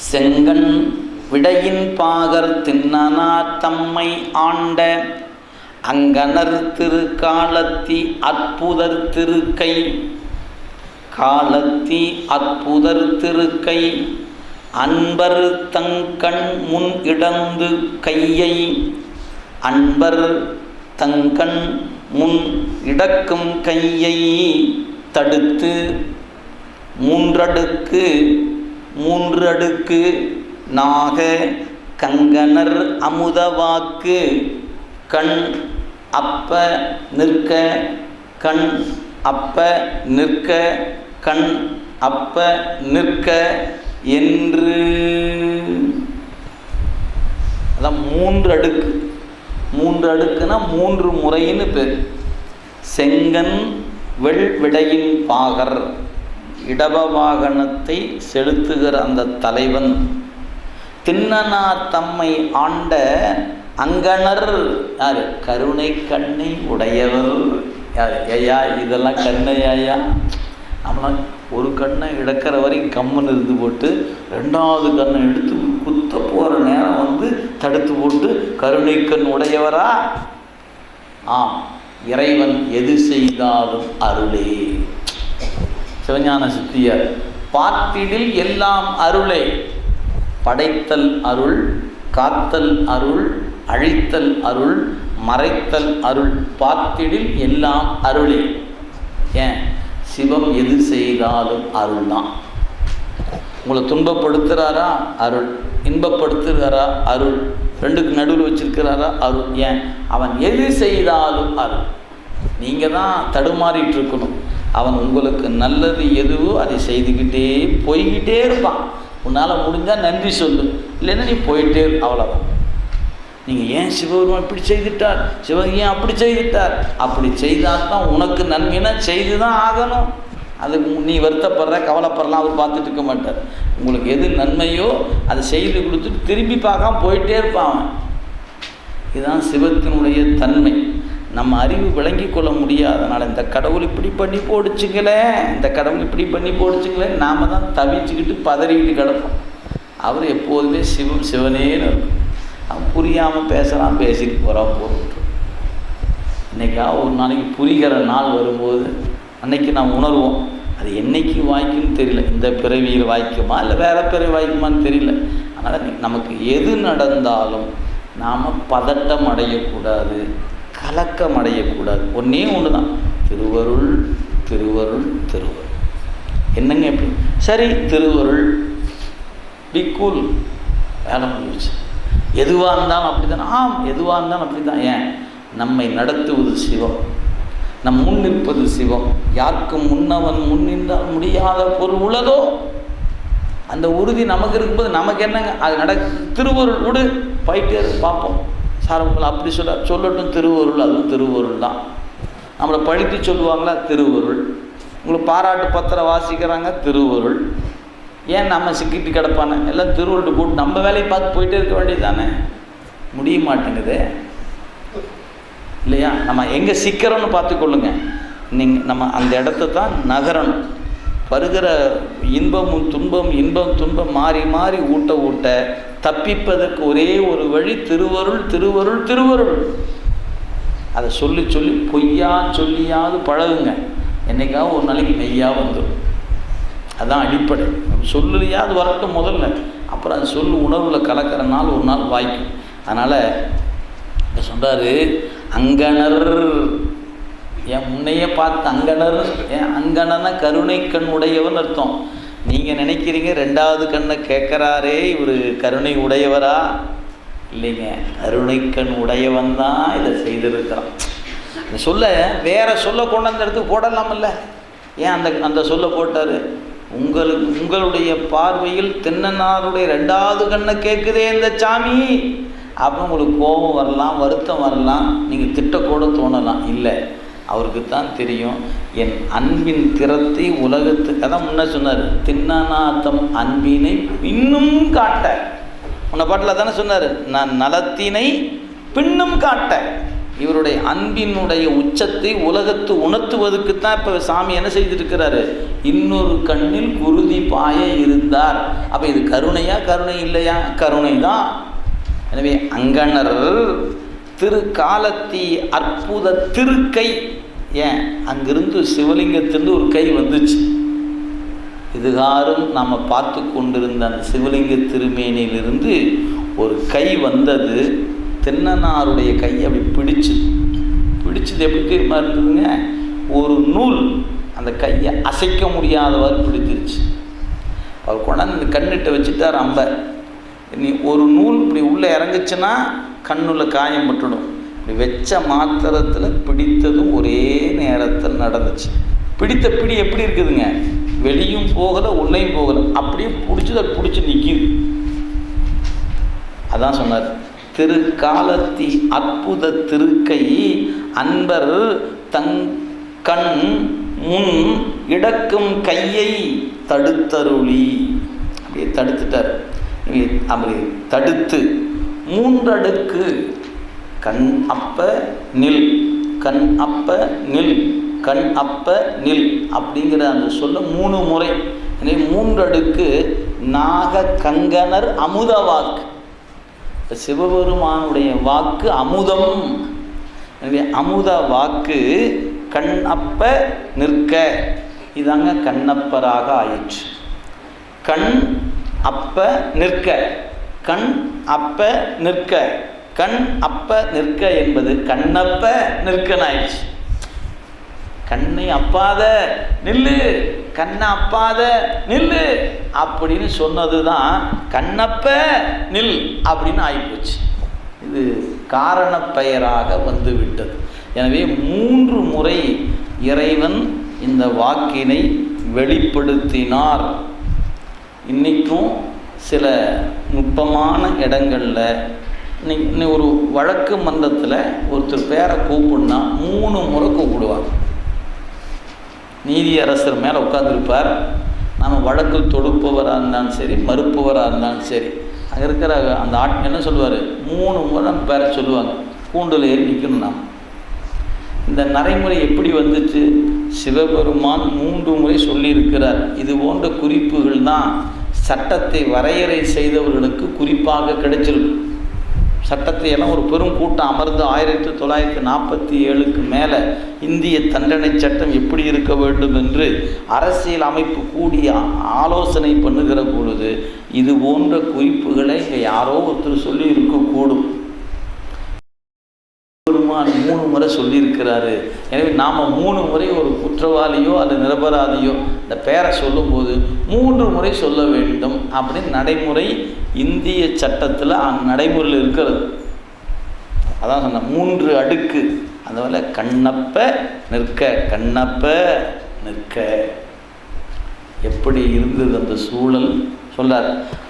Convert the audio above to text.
செங்கண் விடையின் பாகர் தின்னனா தம்மை ஆண்ட. அங்கனர் திருக்காலத்தி அற்புதர் திருக்கை. காலத்தி அற்புதர் திருக்கை. அன்பர் தங்கண் முன் இடந்து கையை. அன்பர் தங்கண் முன் இடக்கும் கையை தடுத்து. மூன்றடுக்கு மூன்று அடுக்கு நாக கங்கனர் அமுதவாக்கு. கண் அப்ப நிற்க கண் அப்ப நிற்க கண் அப்ப நிற்க என்று. அதான் மூன்று அடுக்கு மூன்று அடுக்குனா மூன்று முறைன்னு பேர். செங்கன் வெள் விடையின் பாகர். இடபவாகனத்தை செலுத்துகிற அந்த தலைவன். தின்னனார் தம்மை ஆண்ட அங்கனர் யார்? கருணை கண்ணை உடையவர் யார்? ஐயா இதெல்லாம் கண்ணையாயா ஐயா. நம்மளாம் ஒரு கண்ணை இழக்கிற வரைக்கும் கம்மன் இருந்து போட்டு ரெண்டாவது கண்ணை எடுத்து குத்த போகிற நேரம் வந்து தடுத்து போட்டு கருணை கண் உடையவரா? ஆம் இறைவன் எது செய்தாலும் அருளே. சிவஞான சித்தியார் பார்த்திடில் எல்லாம் அருளே. படைத்தல் அருள் காத்தல் அருள் அழித்தல் அருள் மறைத்தல் அருள் பார்த்திடில் எல்லாம் அருளே. ஏன்? சிவம் எது செய்தாலும் அருள் தான் உங்களை துன்பப்படுத்துகிறாரா அருள். இன்பப்படுத்துகிறாரா அருள். ரெண்டுக்கு நடுவில் வச்சிருக்கிறாரா? அருள். ஏன்? அவன் எது செய்தாலும் அருள். நீங்கள் தான் தடுமாறிட்டு இருக்கணும். அவன் உங்களுக்கு நல்லது எதுவோ அதை செய்துக்கிட்டே போய்கிட்டே இருப்பான். உன்னால் முடிஞ்சால் நன்றி சொல்லு. இல்லைன்னா நீ போயிட்டே அவ்வளோதான் நீங்கள் ஏன் சிவபெருமான் இப்படி செய்துட்டார்? சிவன் ஏன் அப்படி செய்துட்டார்? அப்படி செய்தால் தான் உனக்கு நன்மைனா செய்து தான் ஆகணும். அதுக்கு நீ வருத்தப்படுற கவலைப்படலாம் அவர் பார்த்துட்டு இருக்க மாட்டார். உங்களுக்கு எது நன்மையோ அதை செய்து கொடுத்துட்டு திரும்பி பார்க்காம போயிட்டே இருப்பான் அவன். இதுதான் சிவத்தினுடைய தன்மை. நம்ம அறிவு விளங்கி கொள்ள முடியாதனால இந்த கடவுள் இப்படி பண்ணி போடுச்சுங்களே இந்த கடவுள் இப்படி பண்ணி போடுச்சுங்களே நாம தான் தவிச்சுக்கிட்டு பதறிக்கிட்டு கிடப்போம். அவர் எப்போதுமே சிவம் சிவனேன்னு இருக்கும். அவன் புரியாமல் பேசுகிறான் பேசிட்டு போகிறான் போட்டு இன்னைக்கா ஒரு நாளைக்கு புரிகிற நாள் வரும்போது அன்னைக்கு நாம் உணர்வோம் அது என்னைக்கு வாய்க்குன்னு தெரியல. இந்த பிறவியில் வாய்க்குமா இல்லை வேற பிறவி வாய்க்குமான்னு தெரியல. அதனால் நமக்கு எது நடந்தாலும் நாம் பதட்டம் அடையக்கூடாது. கலக்கம் அடையக்கூடாது ஒன்றே ஒன்று தான் திருவருள் திருவருள் திருவருள். என்னங்க எப்படி சரி திருவருள். Be cool. வேலை முடிஞ்சு எதுவாக இருந்தாலும் அப்படி தான் ஆம் எதுவாக இருந்தாலும் அப்படி தான் ஏன்? நம்மை நடத்துவது சிவம். நம் முன் நிற்பது சிவம். யாருக்கும் முன்னவன் முன் நின்றால் முடியாத பொருள் உள்ளதோ அந்த உறுதி நமக்கு இருக்கும்போது நமக்கு என்னங்க? அது நட திருவருள் விடு. போயிட்டே பார்ப்போம். சார் உங்களை அப்படி சொல்ல சொல்லட்டும் திருவருள் அதுவும் திருவருள் தான். நம்மளை படித்து சொல்லுவாங்களா திருவருள். உங்களை பாராட்டு பத்திரம் வாசிக்கிறாங்க திருவருள். ஏன் நம்ம சிக்கிட்டு கிடப்பானே? எல்லாம் திருவருள் போட்டு நம்ம வேலையை பார்த்து போயிட்டே இருக்க வேண்டியது தானே முடிய மாட்டேங்குது. இல்லையா? நம்ம எங்கே சிக்கிறோன்னு பார்த்துக்கொள்ளுங்க நீங்கள் நம்ம அந்த இடத்த தான் நகரணும். வருகிற இன்பமும் துன்பம் இன்பம் துன்பம் மாறி மாறி ஊட்ட ஊட்ட தப்பிப்பதற்கு ஒரே ஒரு வழி திருவருள் திருவருள் திருவருள். அதை சொல்லி சொல்லி பொய்யா சொல்லியாவது பழகுங்க. என்னைக்காவது ஒரு நாளைக்கு மெய்யாக வந்துடும் அதுதான் அடிப்படை. சொல்லுலையாவது வரட்டும் முதல்ல. அப்புறம் அது சொல்லு உணர்வில் கலக்கிற நாள் ஒரு நாள் வாய்க்கும். அதனால் சொல்கிறாரு அங்கணர் என் முன்னையே பார்த்து அங்கணர் ஏன் அங்கணன கருணை கண் உடையவன் அர்த்தம். நீங்கள் நினைக்கிறீங்க ரெண்டாவது கண்ணை கேட்குறாரே இவர் கருணை உடையவரா? இல்லைங்க கருணை கண் உடையவன் தான் இதை செய்திருக்கிறான். இந்த சொல்ல வேற சொல்ல கொண்டாந்து இடத்துக்கு போடலாமில்ல. ஏன் அந்த அந்த சொல்ல போட்டார்? உங்களுக்கு உங்களுடைய பார்வையில் தென்னனாருடைய ரெண்டாவது கண்ணை கேட்குதே இந்த சாமி. அப்போ உங்களுக்கு கோபம் வரலாம் வருத்தம் வரலாம். நீங்கள் திட்டக்கூட தோணலாம். இல்லை அவருக்கு தான் தெரியும். என் அன்பின் திறத்தை உலகத்துக்கு அதான் முன்ன சொன்னார் தின்னநாத்தம் அன்பினை இன்னும் காட்ட. உன்னை பாட்டில் தானே சொன்னார் நான் நலத்தினை பின்னும் காட்ட. இவருடைய அன்பினுடைய உச்சத்தை உலகத்து உணர்த்துவதற்கு தான் இப்போ சாமி என்ன செய்திருக்கிறாரு இன்னொரு கண்ணில் குருதி பாய இருந்தார். அப்போ இது கருணையா கருணை இல்லையா? கருணை தான். எனவே அங்கணர் திருக்காலத்தி அற்புத திருக்கை ஏன்? அங்கிருந்து சிவலிங்கத்திலிருந்து ஒரு கை வந்துச்சு. இதுகாரும் நாம் பார்த்து கொண்டிருந்த அந்த சிவலிங்க திருமேனியிலிருந்து ஒரு கை வந்தது. தென்னனாருடைய கை அப்படி பிடிச்சு பிடிச்சது எப்படி தெரியுமா இருந்ததுங்க? ஒரு நூல் அந்த கையை அசைக்க முடியாதவாறு பிடிச்சிருச்சு. அவர் கொண்டாந்து இந்த கண்ணிட்ட வச்சுட்டார் அம்ப. நீ ஒரு நூல் இப்படி உள்ளே இறங்குச்சுன்னா கண்ணுள்ள காயம் பட்டுடும். வச்ச மாத்திரத்தில் பிடித்ததும் ஒரே நேரத்தில் நடந்துச்சு. பிடித்த பிடி எப்படி இருக்குதுங்க? வெளியும் போகலை உள்ளேயும் போகலை. அப்படியே பிடிச்சது அது பிடிச்சி நிற்கிது அதான் சொன்னார். திருக்காலத்தி அற்புத திருக்கை அன்பர் தங் கண் முன் இடக்கும் கையை தடுத்தருளி. அப்படியே தடுத்துட்டார். அப்படி தடுத்து. மூன்றடுக்கு கண் அப்ப நில். கண் அப்ப நில். கண் அப்ப நில். அப்படிங்கிற அந்த சொல்ல மூணு முறை. எனவே மூன்றடுக்கு நாக கங்கனர் அமுத வாக்கு சிவபெருமானுடைய வாக்கு அமுதம். எனவே அமுத வாக்கு கண் அப்ப நிற்க. இதாங்க கண்ணப்பராக ஆயிற்று. கண் அப்ப நிற்க. கண் அப்ப நிற்க. கண் அப்ப நிற்க என்பது கண்ணப்ப நிற்கனாயிடுச்சு கண்ணை அப்பாத நில்லு கண்ணை அப்பாத நில்லு அப்படின்னு சொன்னது தான் கண்ணப்ப நில் அப்படின்னு ஆகிப்போச்சு இது காரண பெயராக வந்து விட்டது எனவே மூன்று முறை இறைவன் இந்த வாக்கினை வெளிப்படுத்தினார். இன்றைக்கும் சில நுட்பமான இடங்களில் இன்னைக்கு ஒரு வழக்கு மந்தத்தில் ஒருத்தர் பேரை கூப்பிடுனா மூணு முறை கூப்பிடுவாங்க நீதியரசர் மேலே உட்காந்துருப்பார் நம்ம வழக்கு தொடுப்பவராக இருந்தாலும் சரி மறுப்பவராக இருந்தாலும் சரி அங்கே இருக்கிற அந்த ஆட் என்ன சொல்லுவார்? மூணு முறை நம்ம பேரை சொல்லுவாங்க. கூண்டில் ஏறி நிற்கணும் நாம் இந்த நடைமுறை எப்படி வந்துச்சு? சிவபெருமான் மூன்று முறை சொல்லியிருக்கிறார். இது போன்ற குறிப்புகள் தான் சட்டத்தை வரையறை செய்தவர்களுக்கு குறிப்பாக கிடைச்சிருக்கு. சட்டத்தை எல்லாம் ஒரு பெரும் கூட்டம் அமர்ந்து ஆயிரத்தி தொள்ளாயிரத்தி நாற்பத்தி ஏழுக்கு மேலே இந்திய தண்டனை சட்டம் எப்படி இருக்க வேண்டும் என்று அரசியல் அமைப்பு கூடிய ஆலோசனை பண்ணுகிற பொழுது இது போன்ற குறிப்புகளை இங்கே யாரோ ஒருத்தர் சொல்லி இருக்கக்கூடும் பெருமான் மூணு முறை சொல்லியிருக்கிறாரு. எனவே நாம் மூணு முறை ஒரு குற்றவாளியோ அல்லது நிரபராதியோ இந்த பேரை சொல்லும்போது மூன்று முறை சொல்ல வேண்டும் அப்படின்னு நடைமுறை இந்திய சட்டத்தில் நடைமுறையில் இருக்கிறது. அதான் சொன்ன மூன்று அடுக்கு. அதனால் கண்ணப்ப நிற்க கண்ணப்ப நிற்க. எப்படி இருந்தது அந்த சூழல்? சொல்கிறார்